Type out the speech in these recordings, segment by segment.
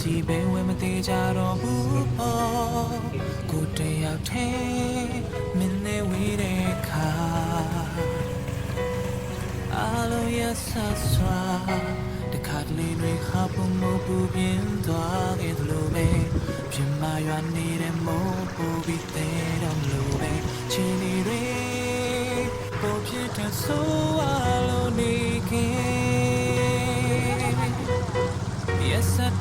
စီပဲဝဲမသေးကြတော့ဘူးပေါ့ကိုတယောက်ထဲမင်းနဲ့ဝေးတဲ့ခါအလုံးရဆာဆွာတခါတလေတွေဟာပုံမပူပြင်းသွားခဲ့သလိုပဲပြမရွာနေတဲ့မိုးပူပြီးတဲ့တော့လို့ပဲချင်းတွေပေါ်ပြတဲ့ဆိုးဝါ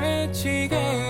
괴치게